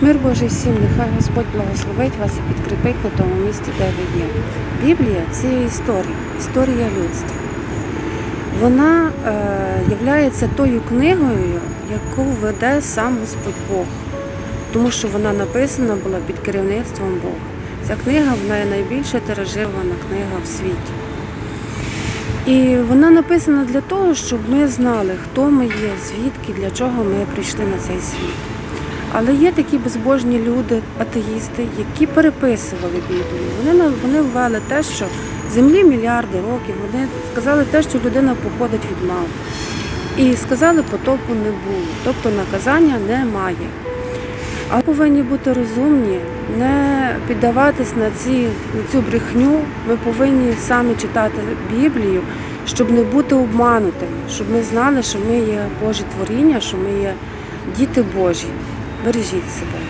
Мир Божий всім, нехай Господь благословить вас і підкріпить на тому місці, де ви є. Біблія це є історія, історія людства. Вона е, є тою книгою, яку веде сам Господь Бог, тому що вона написана була під керівництвом Бога. Ця книга вона є найбільша тиражирована книга в світі. І вона написана для того, щоб ми знали, хто ми є, звідки, для чого ми прийшли на цей світ. Але є такі безбожні люди, атеїсти, які переписували Біблію. Вони, вони ввели те, що землі мільярди років, вони сказали те, що людина походить від мав. І сказали, потопу не було, тобто наказання немає. А повинні бути розумні, не піддаватись на, ці, на цю брехню. Ми повинні самі читати Біблію, щоб не бути обманутими, щоб ми знали, що ми є Божі творіння, що ми є діти Божі. Бережіть себе.